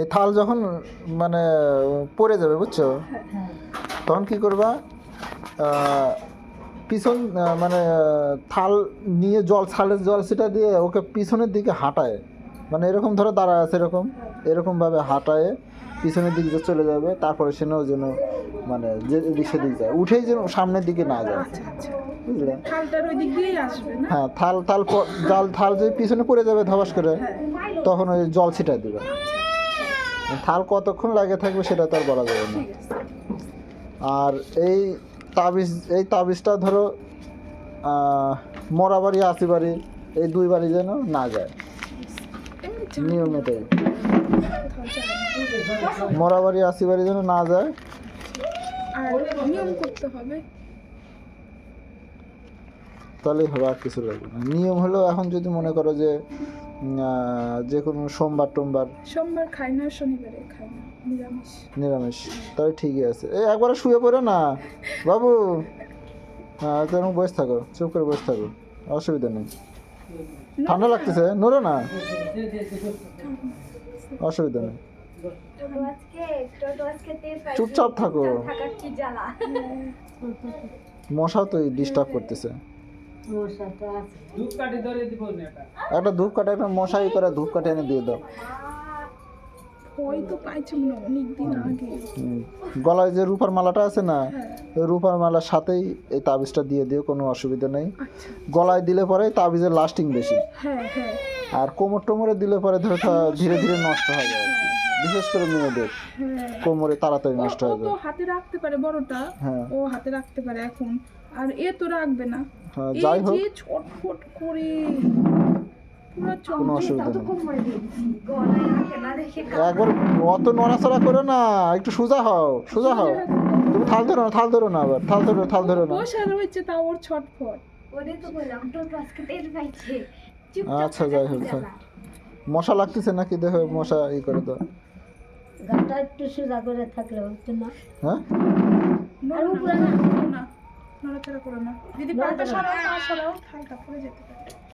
এই থাল যখন মানে পড়ে যাবে, বুঝছ? তখন কি করবা? পিছন মানে থাল নিয়ে জল ছালের জল সেটা দিয়ে ওকে পিছনের দিকে হাঁটায়। মানে এরকম ধরো দাঁড়ায় আছে, এরকম। এরকমভাবে হাঁটায়, পিছনের দিকে চলে যাবে, তারপরে সে যেন মানে যে এদিক সেদিক যায়। উঠেই যেন সামনের দিকে না যায়। আচ্ছা থালটার ওই দিক দিয়েই আসবে না? হ্যাঁ থাল থাল জাল থাল যে পিছনে পড়ে যাবে ধবাস করে হ্যাঁ। তখন ওই জল ছিটায় দিবে। থাল কতক্ষণ লাগে থাকবে সেটা তো আর বলা যাবে না। আর এই তাবিজ এই তাবিজটা ধরো আহ, মরা বাড়ি আসি বাড়ি এই দুই বাড়ি যেন না যায়। এমনি চা নিয়ম এটাই কোথাও মরা বাড়ি আসি বাড়ি যেন না যায়। আর নিয়ম করতে হবে। তাহলেই হবে আর কিছু লাগবে না। নিয়ম হলো এখন যদি মনে করো যে যে কোনো সোমবার টোমবার সোমবার খাই না শনিবারে খাই না নিরামিষ। নিরামিষ তাহলে ঠিকই আছে। এই একবারে শুয়ে পড়ো না। বাবু হ্যাঁ তুমি বসে থাকো চুপ করে বসে থাকো অসুবিধা নেই। ঠান্ডা লাগতেছে? নড়ো না। অসুবিধা নেই। চুপচাপ থাকো। মশা তো ডিস্টার্ব করতেছে। একটা ধূপ কাঠে একটা মশাই করে ধূপ কাঠে এনে দিয়ে দাও। ভয় তো পাইছি মনে অনেক দিন আগে। গলায় যে রূপার মালাটা আছে না হ্যাঁ। ওই রূপার মালার সাথেই এই তাবিজটা দিয়ে দিও কোনো অসুবিধা নেই। আচ্ছা। গলায় দিলে পরে তাবিজের লাস্টিং বেশি। হ্যাঁ হ্যাঁ। আর কোমর টোমরে দিলে পরে ধরো তা ধীরে ধীরে নষ্ট হয়ে যায় বিশেষ করে মেয়েদের। হ্যাঁ। কোমরে তাড়াতাড়ি নষ্ট হয়ে তো যায়। হাতে রাখতে পারে বড়টা। হ্যাঁ। ও হাতে রাখতে পারে এখন। আর এ তো রাখবে না। হ্যাঁ যাই হোক। ছটফট করে। কোনো অসুবিধা নেই। একবার অত নড়াচড়া করো না। একটু সোজা হও সোজা হও। তুমি থাল ধরো না থাল ধরো না আবার। থাল ধরো থাল ধরো না। বসে রয়েছে তাও ওর ছটফট। আচ্ছা যাই হোক থাক। মশা লাগতেছে নাকি? দেখো মশা ই করে তো গাটা একটু সোজা করে থাকলে হতো না? হ্যাঁ? নড়ো না, না নড়াচড়া করো না। যদি পাটা সরাও না সরাও খাই তারপরে যেতে পারে।